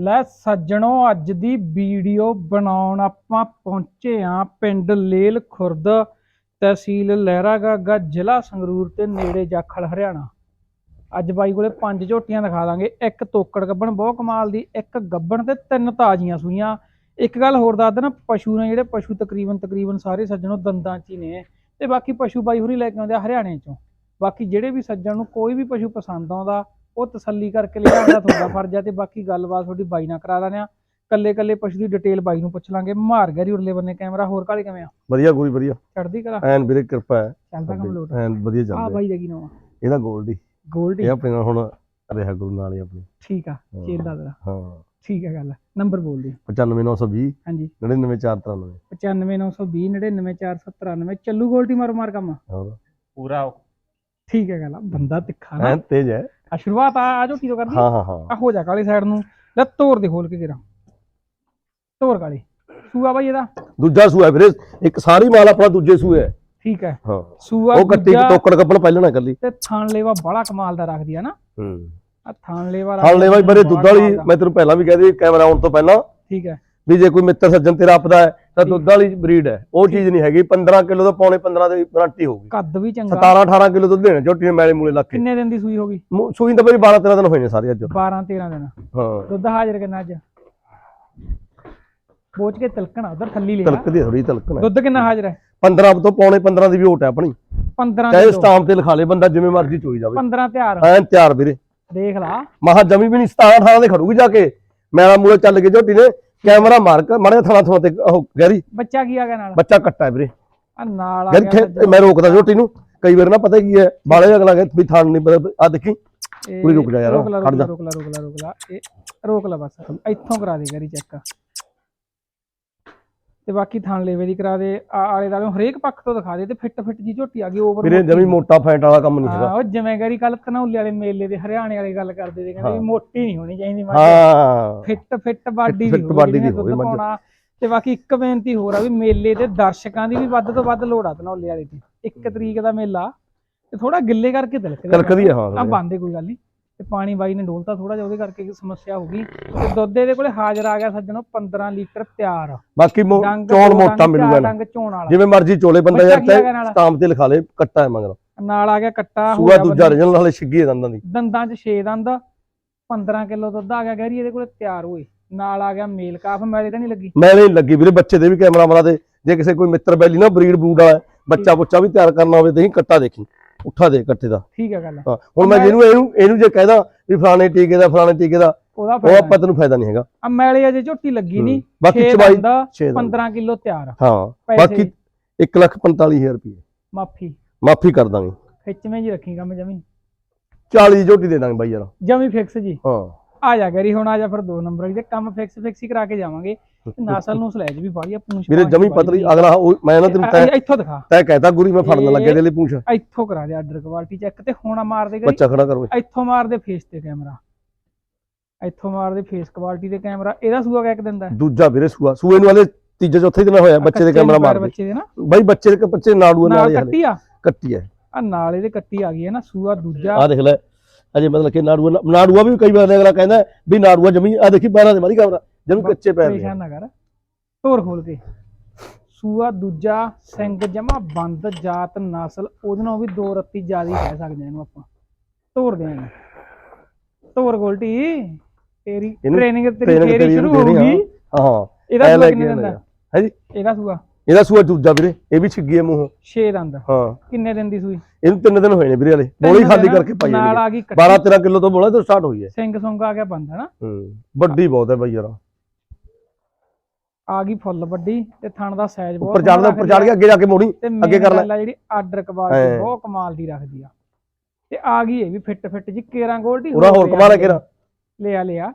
ਲੈ ਸੱਜਣੋ, ਅੱਜ ਦੀ ਵੀਡੀਓ ਬਣਾਉਣ ਆਪਾਂ ਪਹੁੰਚੇ ਆਂ ਪਿੰਡ ਲੇਲ ਖੁਰਦ, ਤਹਿਸੀਲ ਲਹਿਰਾਗਾਗਾ ਜ਼ਿਲ੍ਹਾ ਸੰਗਰੂਰ ਤੇ ਨੇੜੇ ਜਾਖਲ, ਹਰਿਆਣਾ। ਅੱਜ ਬਾਈ ਕੋਲੇ ਪੰਜ ਝੋਟੀਆਂ ਦਿਖਾ ਦਾਂਗੇ। ਇੱਕ ਤੋਕੜ ਗੱਬਣ, ਬਹੁਤ ਕਮਾਲ ਦੀ, ਇੱਕ ਗੱਬਣ ਤੇ ਤਿੰਨ ਤਾਜ਼ੀਆਂ ਸੂਈਆਂ। ਇੱਕ ਗੱਲ ਹੋਰ ਦੱਸ ਦੇਣਾ, ਪਸ਼ੂ ਨੇ ਜਿਹੜੇ ਪਸ਼ੂ ਤਕਰੀਬਨ ਤਕਰੀਬਨ ਸਾਰੇ ਸੱਜਣੋ ਦੰਦਾਂ 'ਚ ਹੀ ਨੇ। ਤੇ ਬਾਕੀ ਪਸ਼ੂ ਬਾਈ ਹੁਰੀ ਲੈ ਕੇ ਆਉਂਦੇ ਆ ਹਰਿਆਣੇ 'ਚੋਂ। ਬਾਕੀ ਜਿਹੜੇ ਵੀ ਸੱਜਣ ਨੂੰ ਕੋਈ ਵੀ ਪਸ਼ੂ ਪਸੰਦ ਆਉਂਦਾ ਉਹ ਤਸੱਲੀ ਕਰਕੇ ਲਿਆਉਣ ਤੁਹਾਡਾ ਫਰਜ਼ ਆ ਤੇ ਬਾਕੀ ਗੱਲਬਾਤ ਤੁਹਾਡੀ ਬਾਈ ਨਾਲ ਕਰਾ ਦਾਂ ਆ ਕੱਲੇ ਕੱਲੇ ਪਸ਼ੂ ਦੀ ਡਿਟੇਲ ਬਾਈ ਨੂੰ ਪੁੱਛ ਲਾਂਗੇ। ਮਾਰ ਗਿਆ ਜੀ ਉਰਲੇ ਬੰਨੇ ਕੈਮਰਾ ਹੋਰ ਕਾਲੇ ਕਿਵੇਂ ਆ ਵਧੀਆ ਕੋਈ ਵਧੀਆ। ਚੜਦੀ ਕਰਾ ਐਨ ਵੀਰੇ ਕਿਰਪਾ ਹੈ। ਚੱਲਦਾ ਕੰਮ ਲੋਟ ਐਨ ਵਧੀਆ ਆ ਚੱਲਦਾ ਬਾਈ ਦਾ ਕੀ ਨਾਮ ਆ? ਇਹਦਾ ਗੋਲਡੀ। ਗੋਲਡੀ? ਇਹ ਆਪਣੇ ਨਾਲ ਹੁਣ ਰਿਹਾ ਗੁਰੂ ਨਾਲ ਹੀ ਆਪਣੀ। ਠੀਕ ਆ ਹਾਂ। ਚੇਲ ਦਾ। ਹਾਂ। ਠੀਕ ਹੈ ਗੱਲ ਨੰਬਰ ਬੋਲ ਦੇ 95920 ਹਾਂਜੀ। 99493 95920 99497 ਚੱਲੂ ਗੋਲਡੀ ਮਾਰ ਮਾਰ ਕੰਮ। ਹੋਰ ਪੂਰਾ ਠੀਕ ਹੈ ਗੱਲ ਆ। ਬੰਦਾ ਤਿੱਖਾ ਨਾ। ਤੇਜ ਹੈ। ਆ ਸ਼ੁਰੂਆਤ ਆ ਆ ਝੋਟੀ ਤੋਂ ਕਰਦੀ ਹਾਂ ਹਾਂ ਹਾਂ। ਆ ਹੋ ਜਾ ਕਾਲੀ ਸਾਈਡ ਨੂੰ। ਲੈ ਤੋਰ ਦੇ ਖੋਲ ਕੇ ਕਿਰਾ ਤੋਰ ਕਾਲੀ। ਸੂਆ ਬਾਈ ਇਹਦਾ? ਦੂਜਾ ਸੂਆ ਵੀਰੇ ਇੱਕ ਸਾਰੀ ਮਾਲ ਆਪਣਾ ਦੂਜੇ ਸੂਏ ਹੈ। ਠੀਕ ਹੈ। ਹਾਂ। ਸੂਆ ਉਹ ਕੱਟੀ ਟੋਕੜ ਕੱਪਣ ਪਹਿਲਾਂ ਨਾ ਕੱਲੀ। ਤੇ ਥਾਣ ਲੇਵਾ ਬੜਾ ਕਮਾਲ ਦਾ ਰੱਖਦੀ ਆ ਨਾ। ਹੂੰ। ਆ ਥਾਣ ਲੇਵਾ ਹਾਲ ਲੈ ਬਾਈ ਬਰੇ ਦੁੱਧ ਵਾਲੀ ਦਾ। ਮੈਂ ਤੈਨੂੰ ਪਹਿਲਾਂ ਵੀ ਕਹਦੀ ਕੈਮਰਾ ਆਉਣ ਤੋਂ ਪਹਿਲਾਂ। ਠੀਕ ਹੈ। ਵੀ ਜੇ ਕੋਈ ਮਿੱਤਰ ਸੱਜਣ ਤੇਰਾ ਆਪਦਾ ਹੈ ਤਾਂ ਦੁੱਧ ਵਾਲੀ ਬਰੀਡ ਹੈ। ਉਹ ਚੀਜ਼ ਨਹੀਂ ਹੈਗੀ। 15 ਕਿਲੋ ਤੋਂ ਪੌਣੇ 15 ਦੀ ਗਾਰੰਟੀ ਹੋਊਗੀ। ਕੱਦ ਵੀ ਚੰਗਾ। 17 18 ਕਿਲੋ ਦੁੱਧ ਦੇਣਾ ਝੋਟੀ ਨੇ ਮੈਲੇ ਮੂਲੇ ਕੇ ਕਿੰਨੇ ਦਿਨ ਦੀ ਸੂਈ ਹੋ ਗਈ? ਮੂੰ- ਸੂਈ ਤਾਂ ਮੇਰੀ 12 13 ਦਿਨ ਹੋਏ ਨੇ ਸਾਰੇ ਅੱਜ। 12 13 ਦਿਨ। ਹਾਂ। ਦੁੱਧ ਹਾਜ਼ਰ ਕਿੰਨਾ ਅੱਜ? ਬੋਚ ਕੇ ਤਿਲਕਣਾ ਉਧਰ ਥੱਲੀ ਲਿਆ ਤਲਕਦੀ ਥੋੜੀ ਤਲਕਣਾ। ਦੁੱਧ ਕਿੰਨਾ ਹਾਜ਼ਰ ਹੈ? 15 ਤੋਂ ਪੌਣੇ 15 ਦੀ ਵੀ ਓਟ ਹੈ ਆਪਣੀ। 15 ਚਾਹੇ ਸਟਾਮ ਤੇ ਲਿਖਾ ਲੇ ਬੰਦਾ ਜਿਵੇਂ ਮਰਜ਼ੀ ਚੋਈ ਜਾਵੇ। 15 ਤਿਆਰ। ਐਨ ਤਿਆਰ ਵੀਰੇ। ਦੇਖ ਲਾ। ਮਹਾ ਜਮੀ ਵੀ ਨਹੀਂ 17 18 ਦੇ ਖੜੂਗੀ ਜਾ ਕੇ। ਮੇਰਾ ਮੂਲੇ ਚੱਲ ਕੇ ਝੋਟੀ ਨੇ ਕੈਮਰਾ ਮਾਰ ਕੇ ਮਾੜੇ ਥਣਾ ਥਣਾ ਤੇ ਉਹ ਗਹਿਰੀ। ਬੱਚਾ ਕੀ ਆ ਗਿਆ ਨਾਲ? ਬੱਚਾ ਕੱਟਾ ਹੈ ਵੀਰੇ। ਆ ਨਾਲ ਆ ਗੈਰ ਗਿਆ। ਮੈਂ ਰੋਕਦਾ ਝੋਟੀ ਨੂੰ। ਕਈ ਵਾਰ ਨਾ ਪਤਾ ਕੀ ਹੈ ਬਾਲੇ ਅਗਲਾ ਕਹੇ ਵੀ ਥਾਣ ਨਹੀਂ ਪਤਾ ਆ ਦੇਖੀ। ਪੂਰੀ ਰੁਕ ਜਾ ਯਾਰ, ਰੋਕ ਲਾ ਖੜ ਜਾ। ਰੋਕ ਲਾ ਰੋਕ ਲਾ ਰੋਕ ਲਾ। ਇਹ ਰੋਕ ਲਾ ਬਸ ਇੱਥੋਂ ਕਰਾ ਦੇ ਗਰੀ ਚੈੱਕ। ਤੇ ਬਾਕੀ ਥਾਣ ਲੇਵੇ ਦੀ ਕਰਾ ਦੇ ਆ- ਆਲੇ ਦਾਲੇ ਹਰੇਕ ਪੱਖ ਤੋਂ ਦਿਖਾ ਦੇ ਤੇ ਫਿੱਟ ਫਿੱਟ ਜੀ ਝੋਟੀ ਆ ਗਈ ਓਵਰ ਵੀਰੇ ਜਮੀ ਮੋਟਾ ਫੈਂਟ ਵਾਲਾ ਕੰਮ ਨਹੀਂ ਹੈਗਾ। ਉਹ ਜਿਵੇਂ ਗਰੀ ਕੱਲ ਧਨੌਲੇ ਵਾਲੇ ਮੇਲੇ ਦੇ ਹਰਿਆਣੇ ਵਾਲੀ ਗੱਲ ਕਰਦੇ ਤੇ ਕਹਿੰਦੇ ਵੀ ਹਾਂ। ਮੋਟੀ ਨਹੀਂ ਹੋਣੀ ਚਾਹੀਦੀ ਮੱਝ ਹਾਂ। ਫਿੱਟ ਫਿੱਟ ਬਾਡੀ fit ਦੀ body ਹੋਵੇ ਦੀ ਦੁੱਧ ਹੋਵੇ ਮੱਝ। ਪਾਉਣਾ। ਤੇ ਬਾਕੀ ਇੱਕ ਬੇਨਤੀ ਹੋਰ ਆ ਵੀ ਮੇਲੇ ਤੇ ਦਰਸ਼ਕਾਂ ਦੀ ਵੀ ਵੱਧ ਤੋਂ ਵੱਧ ਲੋੜ ਆ ਧਨੌਲੇ ਵਾਲੇ ਤੇ। ਇੱਕ ਤਰੀਕ ਦਾ ਮੇਲਾ ਤੇ ਥੋੜਾ ਗਿੱਲੇ ਕਰਕੇ ਤਿਲਕਦੇ ਤਿਲਕਦੀ ਹੈ ਹਾਂ ਆ ਬੰਦੇ ਕੋਈ ਗੱਲ ਨਹੀਂ। ਤੇ ਪਾਣੀ ਬਾਈ ਨੇ ਡੋਲਤਾ ਥੋੜਾ ਜਿਹਾ ਉਹਦੇ ਕਰਕੇ ਸਮੱਸਿਆ ਹੋ ਗਈ। ਤੇ ਦੁੱਧ ਇਹਦੇ ਕੋਲੇ ਹਾਜ਼ਰ ਆ ਗਿਆ ਸੱਜਣੋ 15 ਲੀਟਰ ਤਿਆਰ। ਬਾਕੀ ਦੋ ਮੋਟਾ ਮਿਲੂਗਾ ਜਿਵੇਂ ਮਰਜ਼ੀ ਚੋਲੇ ਬੰਦਾ ਯਾਰ ਨਾਲ? ਸਟਾਮ ਤੇ ਲਿਖਾ ਲੇ ਕੱਟਾ ਹੈ ਮਗਰ। ਨਾਲ ਆ ਗਿਆ ਕੱਟਾ ਸੂਆ ਦੂਜਾ ਰੀਜਨਲ ਨਾਲੇ ਛਿੱਗੀ ਦੰਦਾਂ ਦੀ। ਦੰਦਾਂ 'ਚ 6 ਦੰਦ 15 ਕਿਲੋ ਦੁੱਧ ਆ ਗਿਆ ਗਹਿਰੀ ਇਹਦੇ ਕੋਲੇ ਤਿਆਰ ਹੋਏ। ਨਾਲ ਆ ਗਿਆ ਮੇਲ ਕਾਫ ਮੈਲੇ ਤਾਂ ਨਹੀਂ ਲੱਗੀ? ਮੈਂ ਨਹੀਂ ਲੱਗੀ ਵੀਰੇ ਬੱਚੇ ਦੇ ਵੀ ਕੈਮਰਾ ਮਾਰਾ ਦੇ। ਜੇ ਕਿਸੇ ਕੋਈ ਮਿੱਤਰ ਬੈਲੀ ਨਾ ਬਰੀਡ ਬੂਡ ਵਾਲਾ ਬੱਚਾ ਬੁੱਚਾ ਵੀ ਤਿਆਰ ਕਰਨਾ ਹੋਵੇ ਤੇ ਹੀ ਕੱਟਾ ਦੇਖੀ। ਉੱਠਾ ਦੇ ਕੱਟੇ ਦਾ। ਠੀਕ ਹੈ ਗੱਲ ਹਾਂ ਹੁਣ ਮੈਂ ਜਿਹਨੂੰ ਇਹਨੂੰ ਇਹਨੂੰ ਜੇ ਕਹਿਦਾ ਵੀ ਫਲਾਣੇ ਟੀਕੇ ਦਾ ਫਲਾਣੇ ਟੀਕੇ ਦਾ ਉਹਦਾ ਉਹ ਆਪਾਂ ਤੈਨੂੰ ਫਾਇਦਾ ਨਹੀਂ ਹੈਗਾ। ਆ ਮੈਲੇ ਅਜੇ ਝੋਟੀ ਲੱਗੀ ਨਹੀਂ ਬਾਕੀ ਚਵਾਈ ਦੰਦ 6 ਦਾ 15 ਕਿਲੋ ਤਿਆਰ ਹਾਂ ਬਾਕੀ 145000 ਰੁਪਏ ਮਾਫੀ। ਮਾਫੀ ਕਰ ਦਾਂਗੇ। ਖਿੱਚਵੇਂ ਜੀ ਰੱਖੀ ਕੰਮ ਜਮੀ। 40 ਦੀ ਝੋਟੀ ਦੇ ਦਾਂਗੇ ਬਾਈ ਯਾਰ। ਜਮੀ ਫਿਕਸ ਜੀ। ਹਾਂ। ਆ ਜਾ ਗਰੀ ਹੁਣ ਆ ਜਾ ਫਿਰ ਦੋ ਨੰਬਰ ਤੇ ਕੰਮ ਫਿਕਸ ਫਿਕਸ ਹੀ ਕਰਾ ਕੇ ਜਾਵਾਂਗੇ। ਤੇ ਨਸਲ ਨੂੰ ਸਲੈਜ ਵੀ ਬਾੜੀ ਆ ਪੂੰਛ ਵੀਰੇ ਜਮੀ ਪਤਲੀ ਅਗਲਾ ਮੈਂ ਨਾ ਤੈਨੂੰ ਤੈ ਇੱਥੋਂ ਦਿਖਾ। ਤੈ ਕਹਿਤਾ ਗੁਰੀ ਮੈਂ ਫੜਨ ਲੱਗਿਆ ਇਹਦੇ ਲਈ ਪੂਛ। ਇੱਥੋਂ ਕਰਾ ਦੇ ਆਰਡਰ ਕੁਆਲਿਟੀ ਚੈੱਕ ਤੇ ਹੁਣ ਮਾਰ ਦੇ ਗਰੀ ਬੱਚਾ ਖੜਾ ਕਰੋ। ਇੱਥੋਂ ਮਾਰ ਦੇ ਫੇਸ ਤੇ ਕੈਮਰਾ ਇੱਥੋਂ ਮਾਰ ਦੇ ਫੇਸ ਕੁਆਲਿਟੀ ਤੇ ਕੈਮਰਾ ਇਹਦਾ ਸੂਆ ਕਿਆ ਇੱਕ ਦਿੰਦਾ? ਦੂਜਾ ਵੀਰੇ ਸੂਆ। ਸੂਏ ਨੂੰ ਹਲੇ ਤੀਜੇ ਚੌਥੇ ਦਿਨ ਹੋਇਆ ਬੱਚੇ ਦੇ ਕੈਮਰਾ ਮਾਰ ਦੇ। ਬੱਚੇ ਦੇ ਨਾ? ਬਾਈ ਬੱਚੇ ਦੇ ਬੱਚੇ ਨਾਲ ਨਾਲ ਕੱਟੀ ਆ? ਕੱਟੀ ਹੈ ਆ ਨਾਲ ਇਹਦੇ ਕੱਟੀ ਆ ਗਈ ਹੈ ਨਾ ਸੂਆ ਦੂਜਾ। ਆ ਦੇਖ ਲੈ ਅਜੇ ਮਤਲਬ ਕਿ ਨਾੜੂਆ ਨਾੜੂਆ ਵੀ ਕਈ ਵਾਰ ਅਗਲਾ ਕਹਿੰਦਾ ਵੀ ਨਾੜੂਆ ਜਮੀ ਆ ਦੇਖੀ ਪੈਰਾਂ ਦੇ ਮਾਰੀ ਕੈਮਰਾ ਜਮੀ ਕੱਚੇ ਪੈਰ ਨੇ ਪਰੇਸ਼ਾਨ ਨਾ ਕਰ। ਧੋਰ ਖੋਲ ਕੇ। ਸੂਆ ਦੂਜਾ ਸਿੰਘ ਜਮਾ ਬੰਦ ਜਾਤ ਨਸਲ ਉਹਦੇ ਨਾਲ ਵੀ ਦੋ ਰੱਤੀ ਜ਼ਿਆਦਾ ਕਹਿ ਸਕਦੇ ਹਾਂ ਇਹਨੂੰ ਆਪਾਂ। ਧੋਰ ਦੇਾਂਗੇ ਧੋਰ ਗੋਲਟੀ। ਤੇਰੀ ਇਹਨੂੰ ਟ੍ਰੇਨਿੰਗ ਤੇਰੀ training ਤੇਰੀ ਸ਼ੁਰੂ ਦੇਣੀ, ਹੋਊਗੀ? ਹਾਂ। ਇਹਦਾ ਐ ਸੂਆ ਲੈ ਕਿੰਨੇ ਕੇ ਦਿੰਦਾ ਹੈ ਜੀ? ਇਹਦਾ ਸੂਆ? ਇਹਦਾ ਸੂਆ ਦੂਜਾ ਵੀਰੇ। ਇਹ ਵੀ ਛਿੱਗੀ ਹੈ ਮੂੰਹ। 6 ਦੰਦ। ਹਾਂ। ਕਿੰਨੇ ਦਿਨ ਦੀ ਸੂਈ? ਇਹਨੂੰ ਤਿੰਨ ਦਿਨ ਹੋਏ ਨੇ ਵੀਰੇ ਹਲੇ। ਬੋਲੀ ਖਾਲੀ ਦਿਨ ਕਰਕੇ ਪਾਈ ਨਾਲ ਹੈ। ਆ ਗਈ 12 13 ਕਿਲੋ ਤੋਂ ਬੋਲਾ ਤੋਂ ਸਟਾਰਟ ਹੋਈ ਹੈ। ਸਿੰਘ ਸੁੰਗ ਆ ਗਿਆ ਬੰਦ ਹੈ ਨਾ ਹੂੰ। ਵੱਡੀ ਬਹੁਤ ਹੈ ਬਾਈ ਯਾਰ। ਆ ਗਈ ਫੁੱਲ ਵੱਡੀ ਤੇ ਥਣ ਦਾ ਸਾਈਜ਼ ਬਹੁਤ ਉੱਪਰ ਚੜਦਾ ਉੱਪਰ ਚੜ ਕੇ ਅੱਗੇ ਜਾ ਕੇ ਮੋੜੀ ਅੱਗੇ ਕਰ ਲੈ। ਜਿਹੜੀ ਆਰਡਰ ਕਬਾਲ ਐਂ। ਬਹੁਤ ਕਮਾਲ ਦੀ ਰੱਖਦੀ ਆ। ਤੇ ਆ ਗਈ ਇਹ ਵੀ ਫਿੱਟ ਫਿੱਟ ਜੀ ਕੇਰਾਂ ਗੋਲਡੀ ਪੂਰਾ ਹੋਰ ਕਮਾਲ ਹੈ ਕਿਰਾ। ਲਿਆ ਲਿਆ।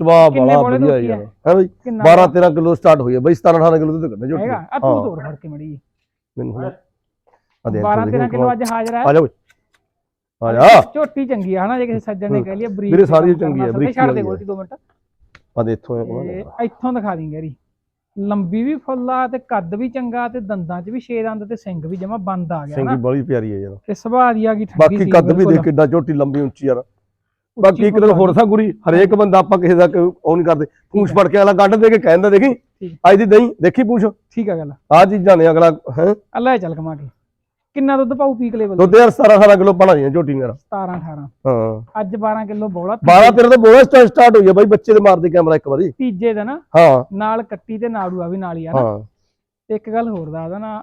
ਜਵਾਬ ਵਾਲਾ ਵਧੀਆ ਯਾਰ ਹੈ? ਹੈ ਬਈ? ਕਿੰਨਾ 12 13 ਕਿਲੋ ਸਟਾਰਟ ਹੋਈ ਹੈ ਬਈ 17 18 ਕਿਲੋ ਤੋਂ ਕੱਢਣਾ ਝੋਟੀ। ਹੈਗਾ ਆ ਤੂੰ ਤੋੜ ਫੜ ਕੇ ਮੜੀ। ਮੈਨੂੰ ਹੁਣ ਆ ਦੇ 12 13 ਕਿਲੋ ਅੱਜ ਹਾਜ਼ਰ ਹੈ ਆ ਜਾ ਓਏ ਆ ਜਾ। ਝੋਟੀ ਚੰਗੀ ਆ ਹਨਾ? ਜੇ ਕਿਸੇ ਸੱਜਣ ਨੇ ਕਹਿ ਲਿਆ ਬਰੀਕ ਵੀਰੇ ਸਾਰੀ ਕਰਨਾ ਚੰਗੀ ਤੇ ਬਰੀਕੀ ਛੱਡ ਦੇ। ਗੋਲਟੀ 2 ਮਿੰਟ। ਆ ਦੇ ਇੱਥੋਂ ਇਹ ਕੋਲ ਤੇ ਇੱਥੋਂ ਦਿਖਾ ਦੀ ਗੈਰੀ। ਲੰਬੀ ਵੀ ਫੁੱਲਾ ਤੇ ਕੱਦ ਵੀ ਚੰਗਾ ਤੇ ਦੰਦਾਂ 'ਚ ਵੀ ਛੇ ਦੰਦ ਤੇ ਸਿੰਘ ਵੀ ਜਮਾ ਬੰਦ ਆ ਗਿਆ ਨਾ। ਬੜੀ ਪਿਆਰੀ ਹੈ ਯਾਰ। ਤੇ ਸੁਭਾਅ ਦੀ ਆ ਗਈ ਠੱਗੀ ਬਾਕੀ ਕੱਦ ਵੀ ਬਿਲਕੁਲ। ਦੇਖ ਕਿੱਡਾ ਝੋਟੀ ਲੰਬੀ ਉੱਚੀ ਯਾਰ। ਬਾਕੀ ਇੱਕ ਦਿਨ ਹੋਰ ਸਾ ਗੁਰੀ ਹਰੇਕ ਬੰਦਾ ਆਪਾਂ ਕਿਸੇ ਦਾ ਉਹ ਨਹੀਂ ਕਰਦੇ। ਪੂਛ ਫੜ ਕੇ ਅਗਲਾ ਕੱਢ ਦੇ ਕੇ ਕਹਿੰਦਾ ਦੇਖੀ। ਠੀਕ। ਅੱਜ ਦੀ ਦਹੀਂ ਦੇਖੀ ਪੂਛ ਠੀਕ ਆ ਗੱਲ। ਆਹ ਚੀਜ਼ਾਂ ਨੇ ਅਗਲਾ ਹੈ। ਆ ਲੈ ਚੱਲ ਕਮਾ ਕੇ। ਕਿੰਨਾ ਦੁੱਧ ਪਾਉ ਪੀਕ ਲੈਵਲ ਦੁੱਧ ਯਾਰ 17 18 ਕਿਲੋ ਬਣਾ ਜੀ ਝੋਟੀ ਮੇਰਾ। 17 18 ਹਾਂ। ਅੱਜ 12 ਕਿਲੋ ਬੋਲਾ 12 ਤੇਰੇ ਤੋਂ ਬੋਲਾ ਸਟਾਰਟ ਹੋਈ ਹੈ ਬਾਈ ਬੱਚੇ ਦੇ ਮਾਰਦੇ ਕੈਮਰਾ ਇੱਕ ਵਾਰੀ। ਤੀਜੇ ਦਿਨ ਹਾਂ। ਨਾਲ ਕੱਟੀ ਤੇ ਨਾੜੂਆ ਵੀ ਨਾਲ ਹੀ ਆ ਨਾ। ਹਾਂ। ਤੇ ਇੱਕ ਗੱਲ ਹੋਰ ਦੱਸਦਾ ਨਾ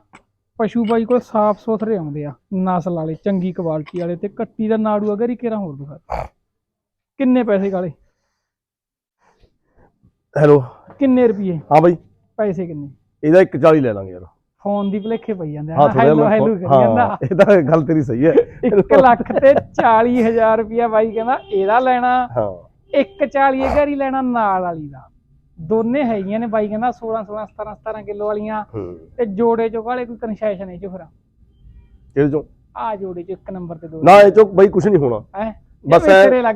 ਪਸ਼ੂ ਬਾਈ ਕੋਲ ਸਾਫ਼ ਸੁਥਰੇ ਆਉਂਦੇ ਆ ਨਸਲ ਵਾਲੇ ਚੰਗੀ ਕੁਆਲਿਟੀ ਵਾਲੇ ਤੇ ਕੱਟੀ ਦਾ ਨਾੜੂ ਅਗਰ ਹੀ ਕਿਹੜਾ ਹੋਰ ਦਿਖਾ ਕਿੰਨੇ ਪੈਸੇ ਕਾਲੇ? ਹੈਲੋ ਕਿੰਨੇ ਰੁਪਏ ਹਾਂ ਬਾਈ। ਪੈਸੇ ਕਿੰਨੇ? ਇਹਦਾ 140 ਲੈ ਲਾਂਗੇ ਯਾਰ। ਫੋਨ ਦੀ ਭਲੇਖੇ ਪਈ ਜਾਂਦੇ ਹਾਂ ਆ ਹੈਲੋ ਹੈਲੋ ਕਰੀ ਹਾਂ ਜਾਂਦਾ ਇਹ ਤਾਂ ਗੱਲ ਤੇਰੀ ਸਹੀ ਹੈ। 1 ਲੱਖ ਤੇ 40000 ਰੁਪਇਆ ਬਾਈ ਕਹਿੰਦਾ ਇਹਦਾ ਲੈਣਾ। ਹਾਂ। 140 ਘਰ ਹੀ ਲੈਣਾ ਨਾਲ ਵਾਲੀ ਦਾ। ਦੋਨੇ ਹੈਗੀਆਂ ਨੇ ਬਾਈ ਕਹਿੰਦਾ 16 16 17 17 ਕਿਲੋ ਵਾਲੀਆਂ। ਹੂੰ। ਤੇ ਜੋੜੇ ਚੋਂ ਕਾਲੇ ਕੋਈ ਕਨਸੈਸ਼ਨ ਇਹ ਚ ਫਿਰ? ਇਹਦੇ ਚੋਂ? ਆ ਜੋੜੇ ਚ ਇੱਕ ਨੰਬਰ ਤੇ ਦੋ। ਨਾ ਇਹ ਚੋਂ ਬਾਈ ਕੁਝ ਨਹੀਂ ਹੋਣਾ। ਹੈ? ਬਸ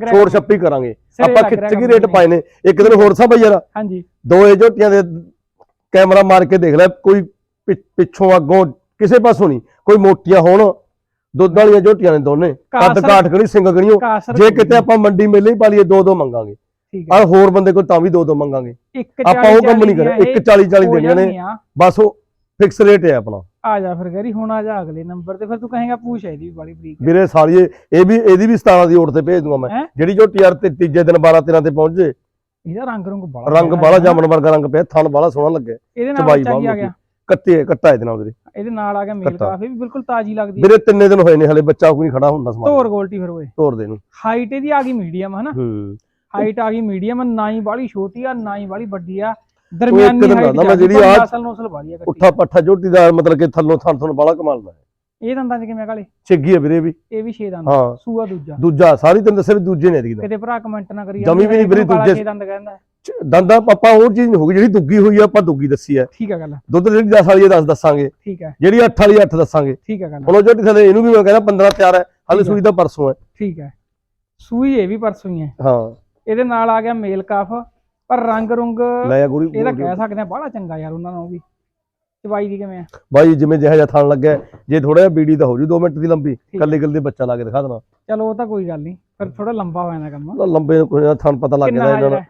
ਛੋੜ ਛੱਪੀ ਕਰਾਂਗੇ। ਆਪਾਂ ਖਿੱਚ ਕੇ ਰੇਟ ਪਾਏ ਨੇ? ਇੱਕ ਦਿਨ ਹੋਰ ਸਾ ਬਈ ਯਾਰ। ਹਾਂਜੀ। ਦੋ ਇਹ ਝੋਟੀਆਂ ਦੇ ਕੈਮਰਾ ਮਾਰ ਕੇ ਦੇਖ ਲੈ ਕੋਈ ਪਿੱਛੋਂ ਅੱਗੋਂ ਕਿਸੇ ਪਾਸੋਂ ਨਹੀਂ। ਕੋਈ ਮੋਟੀਆਂ ਹੋਣ ਦੁੱਧ ਵਾਲੀਆਂ ਝੋਟੀਆਂ ਨੇ ਦੋਨੇ। ਕੱਦ ਕਾਠ ਕਣੀ ਸਿੰਘ ਕਾਸਰ ਜੇ ਕਿਤੇ ਆਪਾਂ ਮੰਡੀ ਮੇਲੇ ਹੀ ਪਾ ਲਈਏ ਦੋ ਦੋ ਮੰਗਾਂਗੇ ਆ ਹੋਰ ਬੰਦੇ ਕੋਲ ਤਾਂ ਵੀ ਦੋ ਦੋ ਮੰਗਾਂਗੇ ਆਪਾਂ ਉਹ ਕੰਮ ਨਹੀਂ ਕਰੇ ਇੱਕ 40 40 ਦੇਣੀਆਂ ਨੇ। ਬਸ ਉਹ ਫਿਕਸ ਰੇਟ ਹੈ ਆਪਣਾ। ਆ ਜਾ ਫਿਰ ਗਰੀ ਹੁਣ ਆ ਜਾ ਅਗਲੇ ਨੰਬਰ ਤੇ। ਫਿਰ ਤੂੰ ਕਹੇਗਾ ਪੂਛ ਇਹਦੀ ਵੀ ਬੜੀ ਬਰੀਕ। ਵੀਰੇ ਸਾਰੀਏ ਇਹ ਵੀ ਇਹਦੀ ਵੀ 17 ਦੀ ਓਟ ਤੇ ਭੇਜ ਦੂੰਗਾ ਮੈਂ? ਜਿਹੜੀ ਝੋਟੀ ਯਾਰ ਤੇ ਤੀਜੇ ਦਿਨ 12 13 ਤੇ ਪਹੁੰਚ ਜੇ ਇਹਦਾ ਰੰਗ ਰੰਗ ਬੜਾ ਰੰਗ ਬਾਲਾ ਜਾਮਣ ਵਰਗਾ ਰੰਗ ਪਿਆ ਥਣ ਬਾਲਾ ਸੋਹਣਾ ਲੱਗੇ ਇਹਦੇ ਨਾਲ ਚਬਾਈ ਗਿਆ। ਕੱਤੇ ਕੱਟਾ ਇਹਦੇ ਨਾਲ ਵੀਰੇ ਇਹਦੇ ਨਾਲ ਆ ਗਿਆ ਮੇਲ ਕੱਟਾ। ਕਾਫੀ ਵੀ ਬਿਲਕੁਲ ਤਾਜੀ ਲੱਗਦੀ ਹੈ। ਵੀਰੇ ਤਿੰਨੇ ਦਿਨ ਹੋਏ ਨੇ ਹਲੇ ਬੱਚਾ ਕੋਈ ਨਹੀਂ ਖੜਾ ਹੁੰਦਾ ਸਮਾਨ। ਧੋਰ ਗੋਲਟੀ ਫਿਰ ਓਏ। ਤੋਰ ਦੇ ਨੂੰ। ਹਾਈਟ ਇਹਦੀ ਆ ਗਈ ਮੀਡੀਅਮ ਹਨਾ? ਹੂੰ। ਹਾਈਟ ਆ ਗਈ ਮੀਡੀਅਮ ਨਾ ਹੀ ਬਾਲੀ ਛੋਟੀ ਆ ਨਾ ਹੀ ਬਾਲੀ ਵੱਡੀ ਆ। ਦਰਮਿਆਨੀ ਦਿਨ ਹਾਈਟ ਦੱਸਦਾ ਮੈਂ ਜਿਹੜੀ ਆਹ ਨਸਲ ਨਸਲ ਵਾਲੀ ਆ ਕੱਟੀ ਉੱਠਾ ਪੱਠਾ ਝੋਟੀ ਦਾ ਮਤਲਬ ਕਿ ਥੱਲੋਂ ਥਣ ਥਣ ਬਾਲਾ ਕਮਾਲ ਦਾ ਹੈ। ਇਹ ਦੰਦਾਂ ਚ ਕਿਵੇਂ ਕਾਲੇ? ਛਿੱਗੀ ਹੈ ਵੀਰੇ ਵੀ। ਇਹ ਵੀ 6 ਦੰਦ ਹਾਂ। ਸੂਆ ਦੂਜਾ। ਦੂਜਾ ਸਾਰੀ ਤੈਨੂੰ ਦੱਸਿਆ ਵੀ ਦੂਜੇ ਨੇ ਇਹਦੀ ਕਿਤੇ ਭਰਾ ਕਮੈਂਟ ਨਾ ਕਰੀ ਜਮੀ ਵੀ ਨਹੀਂ ਵੀਰੇ, ਦੂਜੇ- 6 ਦੰਦ ਕਹਿੰਦਾ। ਦੰਦਾ ਪਾਪਾ ਉਹ ਚੀਜ਼ ਨਹੀਂ ਹੋਗੀ ਜਿਹੜੀ ਦੁੱਗੀ ਹੋਈ ਆ ਆਪਾਂ ਦੁੱਗੀ ਦੱਸੀ ਹੈ ਠੀਕ ਆ ਗੱਲ। ਦੁੱਧ ਜਿਹੜੀ 10 ਵਾਲੀ ਹੈ 10 ਦੱਸਾਂਗੇ। ਠੀਕ ਹੈ ਜਿਹੜੀ 8 ਵਾਲੀ 8 ਦੱਸਾਂਗੇ। ਠੀਕ ਹੈ ਗੱਲ। ਹੁਣ ਉਹ ਥੱਲੇ ਇਹਨੂੰ ਵੀ ਮੈਂ ਕਹਿੰਦਾ 15 ਤਿਆਰ ਹੈ ਹਾਲੇ। ਸੂਈ ਦਾ ਪਰਸੋਂ ਹੈ ਠੀਕ ਹੈ ਸੂਈ ਇਹ ਵੀ ਪਰਸੋਂ ਹੀ ਹੈ ਹਾਂ। ਇਹਦੇ ਨਾਲ ਆ ਗਿਆ ਮੇਲ ਕਾਫ ਪਰ ਰੰਗ ਰੁੰਗ ਆ ਇਹਦਾ ਕਹਿ ਸਕਦੇ ਆ ਬੜਾ ਚੰਗਾ ਯਾਰ ਉਹਨਾਂ ਨੂੰ ਵੀ। ਚਵਾਈ ਦੀ ਕਿਵੇਂ ਆ? ਬਾਈ ਜਿਵੇਂ ਜਿਹੋ ਜਿਹਾ ਥਣ ਲੱਗਿਆ ਜੇ ਥੋੜਾ ਜਿਹਾ ਬੀੜੀ ਤਾਂ ਹੋ ਜੂ 2 ਮਿੰਟ ਦੀ ਲੰਬੀ ਕੱਲੇ ਕੱਲੇ ਬੱਚਾ ਲਾ ਕੇ ਦਿਖਾ ਦੇਣਾ। ਚਲੋ ਉਹ ਤਾਂ ਕੋਈ ਗੱਲ ਨਹੀਂ ਪਰ ਥੋੜਾ ਲੰਬਾ ਹੋ ਜਾਂਦਾ ਕੰਮ। ਲੰਬੇ ਥਣ ਪਤਾ ਲੱਗ ਜਾਂਦਾ ਇਹਨਾਂ ਹੁਣ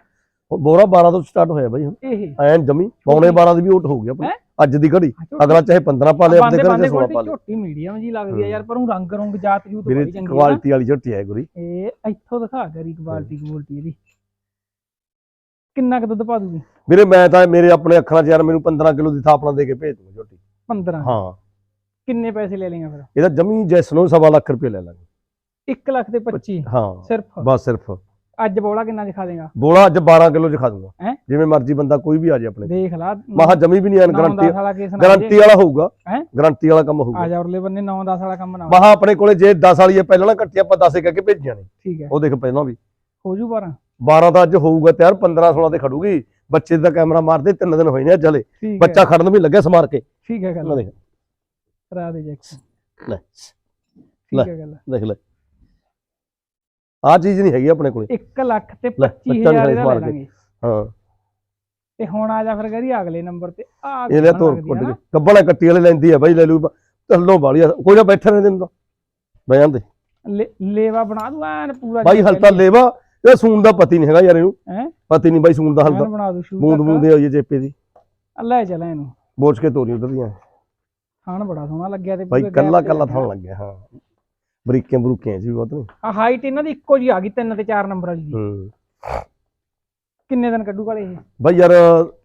ਬੋਰਾ 12 ਤੋਂ ਸਟਾਰਟ ਹੋਇਆ ਬਾਈ ਹੁਣ। ਐਨ ਜਮੀ ਪੌਣੇ 12 ਦੀ ਵੀ ਓਟ ਹੋ ਗਈ ਆਪਣੀ? ਅੱਜ ਦੀ ਘੜੀ। ਅਗਲਾ ਚਾਹੇ 15 ਪਾ ਲੇ ਆਪਣੇ ਘਰੇ ਤੇ 16 ਪਾ ਲੇ। ਝੋਟੀ ਮੀਡੀਅਮ ਜੀ ਲੱਗਦੀ ਆ ਯਾਰ ਪਰ ਉਹ ਰੰਗ ਰੁੰਗ ਜਾਤ ਜੂਤ ਬੜੀ ਚੰਗੀ ਆ। ਕੁਆਲਿਟੀ ਵਾਲੀ ਝੋਟੀ ਹੈ ਗੁਰੀ। ਇਹ ਇੱਥੋਂ ਦਿਖਾ ਕਰੀ ਕੁਆਲਿਟੀ ਕੁਆਲਿਟੀ ਇਹਦੀ। ਕਿੰਨਾ ਕੁ ਦੁੱਧ ਪਾ ਦੂਗੀ? ਵੀਰੇ ਮੈਂ ਤਾਂ ਮੇਰੇ ਆਪਣੇ ਅੱਖਰਾਂ 'ਚ ਯਾਰ ਮੈਨੂੰ 15 ਕਿਲੋ ਦੀ ਥਾਪਣਾ ਦੇ ਕੇ ਭੇਜ ਦੂੰਗਾ ਝੋਟੀ। 15 ਹਾਂ। ਕਿੰਨੇ ਪੈਸੇ ਲੈ ਲੇਗਾ ਫਿਰ? ਇਹਦਾ ਜਮੀ ਜੈਸ ਨੂੰ ਸਵਾ ਲੱਖ ਰੁਪਏ ਲੈ ਲਾਂਗੇ। 1 ਲੱਖ ਤੇ 25 ਹਾਂ। ਸਿਰਫ? ਬਸ ਸਿਰਫ। ਅੱਜ ਬੋਲਾ ਕਿੰਨਾ ਦਿਖਾ ਦੇਗਾ? ਬੋਲਾ ਅੱਜ 12 ਕਿਲੋ ਚ ਖਾ ਦੂੰਗਾ? ਜਿਵੇਂ ਮਰਜ਼ੀ ਬੰਦਾ ਕੋਈ ਵੀ ਆ ਜਾਏ ਆਪਣੇ ਦੇਖ ਲਾ ਮਾਹ ਜਮੀ ਵੀ ਨਹੀਂ ਗਰੰਟੀ ਗਰੰਟੀ ਵਾਲਾ ਹੋਊਗਾ? ਗਰੰਟੀ ਵਾਲਾ ਕੰਮ ਆ ਹੋਊਗਾ ਜਾ ਉਰਲੇ ਬੰਨੇ 9-10 ਵਾਲਾ ਕੰਮ ਨਾ ਮਾਹ ਆਪਣੇ ਕੋਲੇ ਜੇ 10 ਵਾਲੀ ਹੈ ਪਹਿਲਾਂ ਨਾ ਕੱਟੀ ਆਪਾਂ 10 ਕਹਿ ਕੇ ਭੇਜੀਆਂ ਨੇ। ਠੀਕ ਹੈ। ਉਹ ਦੇਖ ਪਹਿਲਾਂ ਵੀ। ਹੋ ਜੂ 12 12 ਤਾਂ ਅੱਜ ਹੋਊਗਾ ਤਿਆਰ 15 16 ਤੇ ਖੜੂਗੀ। ਬੱਚੇ ਦਾ ਕੈਮਰਾ ਮਾਰਦੇ ਤਿੰਨ ਦਿਨ ਹੋਏ ਨੇ ਅੱਜ ਹਲੇ। ਬੱਚਾ ਖੜਨ ਵੀ ਲੱਗਿਆ ਸਮਾਰ ਕੇ। ਠੀਕ ਹੈ ਗੱਲ। ਦੇਖ। ਕਰਾ ਦੇ ਜੈਕਸਨ ਲੈ। ਠੀਕ ਹੈ ਗੱਲ। ਦੇਖ ਲੈ। ਆਹ ਚੀਜ਼ ਨਹੀਂ ਹੈਗੀ ਆਪਣੇ ਕੋਲੇ। 1 ਲੱਖ ਤੇ ਲੈ, 25000 ਬੱਚਾ ਵੀ ਇਹਦਾ ਲੈ। ਲਾਂਗੇ। ਹਾਂ। ਤੇ ਹੁਣ ਆ ਜਾ ਫਿਰ ਕਰੀ ਅਗਲੇ ਨੰਬਰ ਤੇ। ਆ ਇਹ ਲੈ ਤੋਰ ਕੁੱਟ ਕੇ। ਕੱਬਲਾ ਕੱਟੀ ਵਾਲੇ ਲੈਂਦੀ ਆ ਬਾਈ ਲੈ ਲੂ ਥੱਲੋਂ ਵਾਲੀ ਆ, ਕੋਈ ਨਾ ਬੈਠੇ ਰਹਿੰਦੇ ਦਿੰਦਾ ਬਹਿ ਜਾਂਦੇ। ਲੇਵਾ ਬਣਾ ਦੂ ਐਨ ਪੂਰਾ ਬਾਈ ਹਲਤਾ ਲੇਵਾ ਇਹ ਸੂਣ ਦਾ ਪਤੀ ਨਹੀਂ ਹੈਗਾ ਯਾਰ ਇਹਨੂੰ। ਹੈ? ਪਤੀ ਨਹੀਂ ਬਾਈ ਸੂਣ ਦਾ ਹਲਦਾ। ਬਣਾ ਦੂ ਸ਼ੂ ਬੂੰਦ ਬੂੰਦੇ ਹੋਈ ਚੇਪੇ ਦੀ। ਲੈ ਚਲਾ ਇਹਨੂੰ। ਬੋਚ ਕੇ ਤੋਰੀ ਉਧਰ ਦੀਆਂ। ਥਾਣ ਬੜਾ ਸੋਹਣਾ ਲੱਗਿਆ ਤੇ ਬਾਈ ਕੱਲਾ ਕੱਲਾ ਲੱਗਿਆ। ਥਾਂ ਲੱਗਿਆ ਹਾਂ। ਬਰੀਕੀਆਂ ਬਰੂਕੀਆਂ ਜੀ ਬਹੁਤ ਨਹੀਂ। ਆ ਹਾਈਟ ਇਹਨਾਂ ਦੀ ਇੱਕੋ ਜੀ ਆ ਗਈ 3 ਤੇ 4 ਨੰਬਰ ਵਾਲੀ ਦੀ। ਹੂੰ। ਕਿੰਨੇ ਦਿਨ ਕੱਢੂ ਕਾਲੇ ਇਹ? ਬਾਈ ਯਾਰ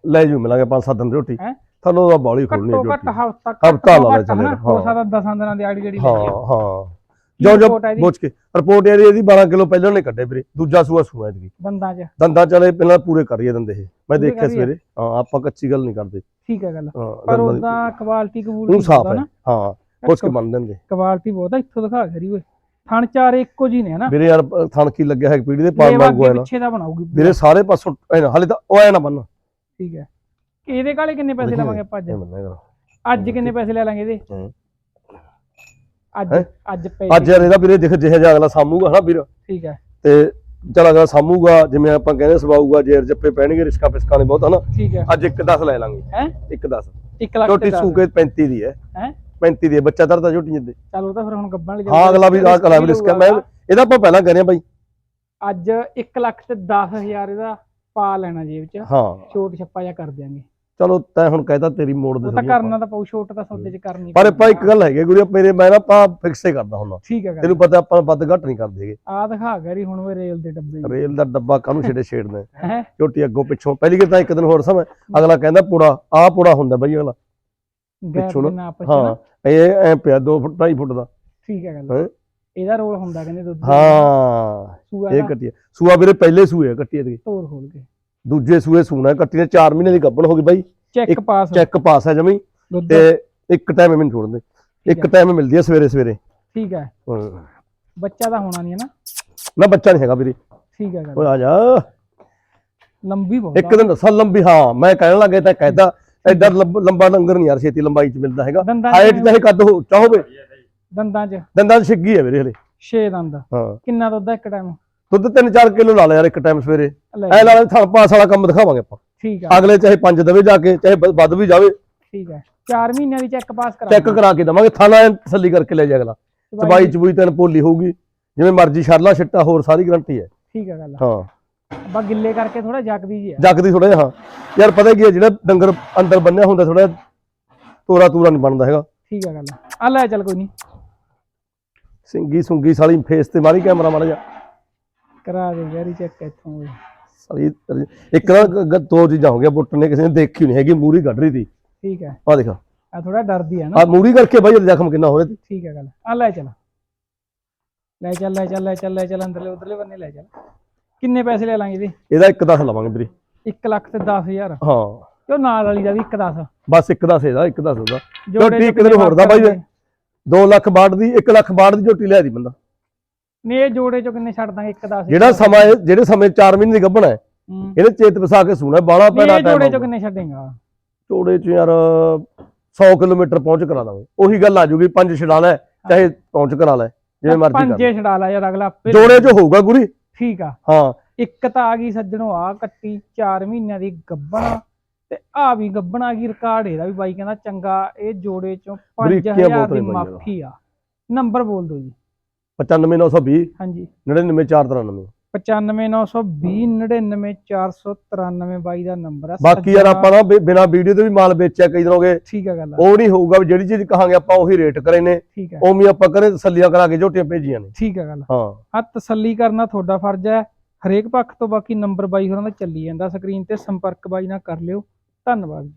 ਲੈ ਜੂ ਮਿਲਾਂਗੇ ਪੰਜ ਸੱਤ ਦਿਨ ਦੀ ਰੋਟੀ। ਹੈਂ? ਤੁਹਾਨੂੰ ਤਾਂ ਬਾਲੀ ਖੋਲਣੀ ਘੱਟੋ ਘੱਟ ਰੋਟੀ। ਹਫਤਾ ਹਫ਼ਤਾ ਲਾ ਲੈ ਚੱਲੇ, ਹੋ। ਹਾਂ। ਸਕਦਾ 10 ਦਿਨਾਂ ਦੀ ਆੜੀ ਜਿਹੜੀ ਹਾਂ। ਹਾਂ। ਜੋ ਜੋ ਇਹਦੀ? ਬੋਚ ਕੇ। ਰਿਪੋਰਟ ਯਾਰ ਇਹਦੀ 12 ਕਿਲੋ ਪਹਿਲਾਂ ਨੇ ਕੱਢੇ ਵੀਰੇ। ਦੂਜਾ ਸੂਆ ਸੂਆ ਇਹਦੀ। ਦੰਦਾਂ 'ਚ। ਦੰਦਾਂ ਚਲੇ ਪਹਿਲਾਂ ਪੂਰੇ ਕਰੀਏ ਦੰਦੇ ਇਹ। ਮੈਂ ਪੂਰੇ ਦੇਖਿਆ ਕਰੀਏ? ਸਵੇਰੇ। ਹਾਂ ਆਪਾਂ ਕੱਚੀ ਗੱਲ ਨਹੀਂ ਕਰਦੇ। ਠੀਕ ਹੈ ਗੱਲ। ਹਾਂ ਪਰ ਦੰਦਾਂ ਦੀ- ਉਦਾਂ ਕੁਆਲਿਟੀ ਉਹ ਕਬੂਲ ਸਾਫ਼ ਹੈ। ਹਾਂ। ਕੁਛ ਕੇ ਮੰਨ ਦਿੰਦੇ ਕੁਆਲਿਟੀ ਬਹੁਤ ਆ ਇੱਥੋਂ ਦਿਖਾ ਕਰੀ ਓਏ। ਥਣ ਚਾਰ ਇੱਕੋ ਜੀ ਨੇ ਹਨਾ? ਵੀਰੇ ਯਾਰ ਥਣ ਕੀ ਲੱਗਿਆ ਹੈ ਪੀੜੀ ਦੇ? ਵਾਂਗੂ ਅੱਗੇ ਹੈ ਨਾ ਪਿੱਛੇ ਦਾ ਬਣਾਉਗੀ ਪੂਰਾ। ਵੀਰੇ ਸਾਰੇ ਪਾਸੋਂ ਐ ਨਾ ਹਲੇ ਤਾਂ ਉਹ ਐ ਨਾ ਬੰਨ ਠੀਕ ਹੈ। ਇਹਦੇ ਕਾਲੇ ਕਿੰਨੇ ਪੈਸੇ ਲਵਾਂਗੇ ਆਪਾਂ ਅੱਜ? ਅੱਜ ਕਿੰਨੇ ਪੈਸੇ ਲੈ ਲਾਂਗੇ ਇਹਦੇ। ਅੱਜ? ਅੱਜ ਪੈ ਅੱਜ ਯਾਰ ਇਹਦਾ ਵੀਰੇ ਦੇਖ ਜਿਹੇ ਜਿਹਾ ਅਗਲਾ ਸਾਮੂਗਾ ਨਾ ਵੀਰ? ਠੀਕ ਹੈ। ਤੇ ਚਲ ਅਗਲਾ ਸਾਮੂਗਾ ਜਿਵੇਂ ਆਪਾਂ ਕਹਿੰਦੇ ਸਵਾਊਗਾ ਜੇਰ ਜੱਪੇ ਪੈਣਗੇ ਰਿਸਕਾ ਪਿਸਕਾ ਨੇ ਬਹੁਤ ਹਨਾ? ਠੀਕ ਹੈ। ਅੱਜ ਇੱਕ 10 ਲੈ ਲਾਂਗੇ। ਹੈ? ਇੱਕ 10 1 ਲੱਖ ਦਸ। ਸੂਕੇ 35 ਦੀ ਹੈ। ਹੈਂ? 35 ਦੀ ਹੈ ਬੱਚਾ ਧਰਦਾ ਝੋਟੀ ਜਿੱਦੇ। ਚੱਲ ਉਹ ਤਾਂ ਫਿਰ ਹੁਣ ਗੱਬਾਂ ਵਾਲੀ ਹਾਂ ਅਗਲਾ ਵੀ ਆਹ ਕਲਾ ਵੀ ਰਿਸਕ ਹੈ ਮੈਂ ਇਹਦਾ ਆਪਾਂ ਪਹਿਲਾਂ ਕਰਿਆ ਬਾਈ। ਅੱਜ 1 ਲੱਖ ਤੇ 10000 ਇਹਦਾ ਪਾ ਲੈਣਾ ਜੇਬ 'ਚ। ਹਾਂ। ਛੋਟ ਛੱਪਾ ਜਾਂ ਕਰ ਦਿਆਂਗੇ। ਚਲੋ ਤੈਂ ਹੁਣ ਕਹਿਤਾ ਤੇਰੀ ਮੋੜ ਦੇ ਉਹ ਤਾਂ। ਕਰਨਾ ਤਾਂ ਪਊ ਛੋਟ ਤਾਂ ਸੌਦੇ 'ਚ ਕਰਨੀ ਪਰ ਆਪਾਂ ਇੱਕ ਆ। ਗੱਲ ਹੈਗੀ ਗੁਰੂ ਮੇਰੇ ਮੈਂ ਨਾ ਆਪਾਂ ਫਿਕਸੇ ਕਰਦਾ ਹੁੰਦਾ ਠੀਕ ਹੈ ਤੈਨੂੰ ਪਤਾ ਆਪਾਂ ਵੱਧ ਘੱਟ ਨਹੀਂ ਕਰਦੇ ਹੈਗੇ। ਆ ਦਿਖਾ ਗਰੀ ਹੁਣ ਉਹ ਰੇਲ ਦੇ ਡੱਬੇ ਰੇਲ ਦਾ ਡੱਬਾ ਕਾਹਨੂੰ ਛੇੜੇ ਛੇੜਦਾ ਹੈ? ਝੋਟੀ ਅੱਗੋਂ ਪਿੱਛੋਂ। ਪਹਿਲੀ ਗੱਲ ਤਾਂ ਇੱਕ ਦਿਨ ਹੋਰ ਸਮਾਂ। ਅਗਲਾ ਕਹਿੰਦਾ ਪੁੜਾ ਆਹ ਪੁੜਾ ਹੁੰਦਾ ਬਈ ਅਗਲਾ। ਗੈਪ ਪਿੱਛੋਂ ਦੇ ਨਾ- ਨਾਪ 'ਚ ਹਾਂ ਇਹ ਐ ਪਿਆ 2 ਫੁੱਟ 2.5 ਫੁੱਟ ਦਾ। ਠੀਕ ਹੈ ਗੱਲ। ਹੈਂ? ਇਹਦਾ ਰੋਲ ਹੁੰਦਾ ਕਹਿੰਦੇ ਦੁੱਧ ਦਾ। ਹਾਂ ਸੂਆ ਇਹ ਦਾ। ਆ। ਸੂਆ ਵੀਰੇ ਪਹਿਲੇ ਸੂਏ ਆ ਦੀ ਤੋਰ ਖੋਲ ਕੇ। ਦੂਜੇ ਸੂਏ ਸੂਣਾ ਕੱਟੀ ਨੇ 4 ਮਹੀਨੇ ਦੀ ਗੱਭਣ ਹੋ ਗਈ ਬਾਈ। ਚੈੱਕ ਇੱਕ ਪਾਸ। ਚੈੱਕ ਪਾਸ ਹੈ ਜਮੀ। ਦੁੱਧ ਤੇ ਇੱਕ ਟਾਈਮ ਮੈਨੂੰ ਛੋੜ ਦੇ। ਇੱਕ ਹੈ। ਟਾਈਮ ਮਿਲਦੀ ਹੈ ਸਵੇਰੇ ਸਵੇਰੇ। ਠੀਕ ਹੈ। ਹਾਂ। ਬੱਚਾ ਤਾਂ ਹੋਣਾ ਨਹੀਂ ਹੈ ਨਾ। ਨਾ ਬੱਚਾ ਨਹੀਂ ਹੈਗਾ ਵੀਰੇ। ਠੀਕ ਹੈ ਗੱਲ। ਆ ਜਾ। ਲੰਬੀ ਬਹੁਤ ਇੱਕ ਦਿਨ ਦੱਸਾਂ ਲੰਬੀ। ਹਾਂ ਮੈਂ ਕਹਿਣ ਲੱਗੇ ਤਾਂ ਕਹਿਦਾ ਐਡਾ ਲੰਬ- ਲੰਗਰ ਨਹੀਂ ਯਾਰ ਛੇਤੀ ਲੰਬਾਈ ਚ ਮਿਲਦਾ ਹੈਗਾ। ਦੰਦਾਂ ਹਾਈਟ ਚ ਚਾਹੇ ਕੱਦ ਹੋ ਚਾਹੋਵੇ ਦੰਦਾਂ 'ਚ। ਦੰਦਾਂ 'ਚ ਛਿੱਗੀ ਹੈ ਵੀਰੇ ਹਲੇ। 6 ਦੰਦ। ਹਾਂ। ਕਿੰਨਾ ਦੁੱਧ ਆ ਇੱਕ ਟਾਈਮ ਦੁੱਧ 3-4 ਕਿਲੋ ਲਾ ਲਿਆ ਯਾਰ ਇੱਕ ਟਾਈਮ ਸਵੇਰੇ। ਲੈ ਐ ਲਾ ਲੈ ਥਣ ਪਾਸ ਵਾਲਾ ਕੰਮ ਦਿਖਾਵਾਂਗੇ ਆਪਾਂ। ਠੀਕ ਆ। ਅਗਲੇ ਚਾਹੇ 5 ਦਵੇ ਜਾ ਕੇ ਚਾਹੇ ਵ- ਵੱਧ ਵੀ ਜਾਵੇ। ਠੀਕ ਹੈ 4 ਮਹੀਨਿਆਂ ਦੀ ਚੈੱਕ ਪਾਸ ਕਰਾ ਚੈੱਕ ਕਰਾ ਕੇ ਦਵਾਂਗੇ ਥਾਣਾ ਐਨ ਤਸੱਲੀ ਕਰਕੇ ਲੈ ਜਾ ਅਗਲਾ। ਚਬਾਈ ਚਬੂਈ ਤੈਨੂੰ ਪੋਲੀ ਹੋਊਗੀ। ਜਿਵੇਂ ਮਰਜ਼ੀ ਛਰਲਾ ਛਿੱਟਾ ਹੋਰ ਸਾਰੀ ਗਰੰਟੀ ਹੈ। ਠੀਕ ਹੈ ਗੱਲ ਹਾਂ। ਬਾ ਗਿੱਲੇ ਕਰਕੇ ਥੋੜਾ ਜਗਦੀ ਜੀ ਆ। ਜੱਗਦੀ ਥੋੜਾ ਜਿਹਾ ਹਾਂ। ਯਾਰ ਪਤਾ ਕੀ ਹੈ ਜਿਹੜਾ ਡੰਗਰ ਅੰਦਰ ਬੰਨਿਆ ਹੁੰਦਾ ਥੋੜਾ ਤੋਰਾ ਤੂਰਾ ਨਹੀਂ ਬਣਦਾ ਹੈਗਾ। ਠੀਕ ਹੈ ਗੱਲ ਆ। ਲੈ ਚੱਲ ਕੋਈ ਨਹੀਂ ਸਿੰਗੀ ਸੁੰਗੀ ਸਾਲੀ ਫੇਸ ਤੇ ਮਾਰੀ ਕੈਮਰਾ ਮਾੜਾ ਜਾ ਕਰਾ ਦੇ ਵੈਰੀ ਚੈੱਕ ਇੱਥੋਂ। ਸਾਲੀ ਇੱਕ ਨਾ ਦੋ ਚੀਜ਼ਾਂ ਹੋ ਗਈਆਂ ਬੁੱਟ ਨੇ ਕਿਸੇ ਨੇ ਦੇਖੀ ਨਹੀਂ ਹੈਗੀ ਮੂਰੀ ਕੱਢ ਰਹੀ ਸੀ। ਠੀਕ ਹੈ ਆ ਦੇਖ। ਆ ਥੋੜਾ ਡਰਦੀ ਹੈ ਨਾ। ਆ ਮੂਰੀ ਕਰਕੇ ਬਾਈ ਜ਼ਖਮ ਕਿੰਨਾ ਹੋ ਰਿਹਾ ਠੀਕ ਹੈ ਗੱਲ ਆ ਲੈ ਚੱਲ। ਲੈ ਚੱਲ ਲੈ ਚੱਲ ਲੈ ਚੱਲ ਲੈ ਚੱਲ ਅੰਦਰਲੇ ਉਧਰਲੇ ਬੰਨੇ ਲੈ ਚੱਲ। ਕਿੰਨੇ ਪੈਸੇ ਲੈ ਲਾਂਗੇ ਇਹਦੇ ਇਹਦਾ ਇੱਕ ਦਸ ਲਵਾਂਗੇ ਵੀਰੇ। 1 ਲੱਖ ਤੇ 10000 ਹਾਂ। ਤੇ ਉਹ ਨਾਲ ਵਾਲੀ ਦਾ ਵੀ 1 10 ਬਸ ਇੱਕ ਦਸ ਇਹਦਾ ਇੱਕ ਦਸ ਉਹਦਾ। ਜੋੜੇ ਇੱਕ ਦਿਨ ਹੋਰ ਦਾ ਬਾਈ ਵੇ। 2 ਲੱਖ ਬਾੜ ਦੀ 1 ਲੱਖ ਬਾੜ ਦੀ ਝੋਟੀ ਲਿਆ ਦੀ ਬੰਦਾ। ਨੇ ਇਹ ਜੋੜੇ ਚੋਂ ਕਿੰਨੇ ਛੱਡ ਦਾਂਗੇ? 1 10 ਜਿਹੜਾ ਸਮਾਂ ਜਿਹੜੇ ਸਮੇਂ 4 ਮਹੀਨੇ ਦੀ ਗੱਭਣਾ ਹੈ ਇਹਨੇ ਚੇਤ ਵਸਾ ਕੇ ਸੂਣਾ ਬਾਲਾ ਨਹੀਂ ਪੈਣਾ ਇਹ ਜੋੜੇ ਚੋਂ ਟਾਈਮ ਕਿੰਨੇ ਛੱਡੇਗਾ? ਚੋੜੇ ਚ ਯਾਰ 100 ਕਿਲੋਮੀਟਰ ਪਹੁੰਚ ਕਰਾ ਦਾਂਗੇ। ਉਹੀ ਗੱਲ ਆ ਜੂਗੀ ਪੰਜ ਛਡਾ ਲੈ ਚਾਹੇ ਪਹੁੰਚ ਕਰਾ ਲੈ ਜਿਵੇਂ ਮਰਜ਼ੀ ਕਰ ਪੰਜੇ ਛਡਾ ਲਾ ਯਾਰ ਅਗਲਾ ਜੋੜੇ ਚ ਹੋਊਗਾ ਗੁਰੀ। ਠੀਕ ਆ। ਹਾਂ। ਇੱਕ ਤਾਂ ਆ ਗਈ ਸੱਜਣੋ ਆ ਕੱਟੀ 4 ਮਹੀਨਿਆਂ ਦੀ ਗੱਬਣਾ ਤੇ ਆ ਵੀ ਗੱਬਣ ਆ ਗਈ ਰਿਕਾਰਡ ਇਹਦਾ ਵੀ ਬਾਈ ਕਹਿੰਦਾ ਚੰਗਾ ਇਹ ਜੋੜੇ ਚੋਂ ਬਰੀਕੀਆਂ 5000 ਬਹੁਤ ਦੀ। ਮਾਫੀ ਆ। ਨੰਬਰ ਬੋਲ ਦਿਓ ਜੀ। 95920 ਹਾਂਜੀ। 99493 95920 99493 ਬਾਈ ਦਾ ਨੰਬਰ ਆ। ਬਾਕੀ ਯਾਰ ਆਪਾਂ ਨਾ ਬਿ- ਬਿਨਾਂ ਵੀਡੀਓ ਤੇ ਵੀ ਮਾਲ ਵੇਚਿਆ ਕਈ ਦਿਨ ਹੋ ਗਏ। ਠੀਕ ਆ ਗੱਲ ਆ, ਉਹ ਨਹੀਂ ਹੋਊਗਾ ਵੀ ਜਿਹੜੀ ਚੀਜ਼ ਕਹਾਂਗੇ ਆਪਾਂ ਉਹੀ ਰੇਟ ਕਰੇ ਨੇ। ਉਵੇਂ ਆਪਾਂ ਕਰੇ ਤਸੱਲੀਆਂ ਕਰਾ ਕੇ ਝੋਟੀਆਂ ਭੇਜੀਆਂ ਨੇ। ਠੀਕ ਆ ਗੱਲ ਹਾਂ। ਆ ਤਸੱਲੀ ਕਰਨਾ ਤੁਹਾਡਾ ਫਰਜ਼ ਹੈ। ਹਰੇਕ ਪੱਖ ਤੋਂ ਬਾਕੀ ਨੰਬਰ ਬਾਈ ਹੋਰਾਂ ਦਾ ਚੱਲੀ ਜਾਂਦਾ ਸਕਰੀਨ ਤੇ। ਸੰਪਰਕ ਬਾਈ ਨਾਲ ਕਰ ਲਿਓ। ਧੰਨਵਾਦ ਜੀ।